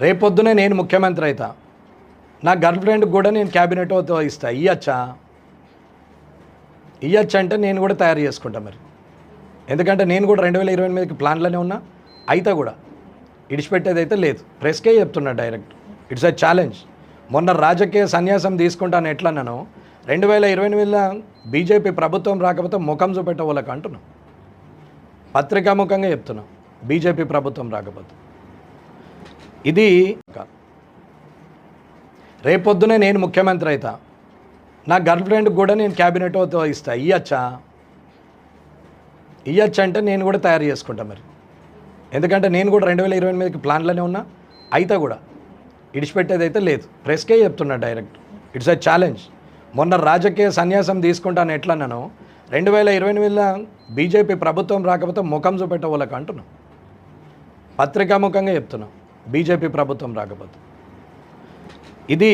రేపొద్దునే నేను ముఖ్యమంత్రి అవుతా నా గర్ల్ ఫ్రెండ్కి కూడా నేను క్యాబినెట్ ఇస్తా. ఇయ్యచ్చా? ఇయ్యచ్చా అంటే నేను కూడా తయారు చేసుకుంటా మరి. ఎందుకంటే నేను కూడా రెండు వేల ఇరవై ఎనిమిదికి ప్లాన్లోనే ఉన్నా. అయితే కూడా. ఇడిచిపెట్టేది అయితే లేదు. ప్రెస్కే చెప్తున్నా డైరెక్ట్. It's a challenge. మొన్న రాజకీయ సన్యాసం తీసుకుంటాను ఎట్లా నేను రెండు వేల ఇరవై ఎనిమిదిలో బీజేపీ ప్రభుత్వం రాకపోతే ముఖం చూపెట్టవాళ్ళకి అంటున్నాం పత్రికాముఖంగా చెప్తున్నాం. బీజేపీ ప్రభుత్వం రాకపోతే. ఇది రేపొద్దునే నేను ముఖ్యమంత్రి అవుతా నా గర్ల్ ఫ్రెండ్కి కూడా నేను క్యాబినెట్ ఇస్తా. ఇయ్యచ్చా? ఇయ్యచ్చా అంటే నేను కూడా తయారు చేసుకుంటా మరి. ఎందుకంటే నేను కూడా రెండు వేల ఇరవై ఎనిమిదికి ప్లాన్లోనే ఉన్నా. అయితే కూడా. ఇడిచిపెట్టేది అయితే లేదు. ప్రెస్కే చెప్తున్నా డైరెక్ట్. It's a challenge. మొన్న రాజకీయ సన్యాసం తీసుకుంటాను ఎట్లా నేను రెండు వేల ఇరవై ఎనిమిదిలో బీజేపీ ప్రభుత్వం రాకపోతే ముఖం చూపెట్టే వాళ్ళకి అంటున్నాం. పత్రికాముఖంగా చెప్తున్నాం. బీజేపీ ప్రభుత్వం రాకపోతే. ఇది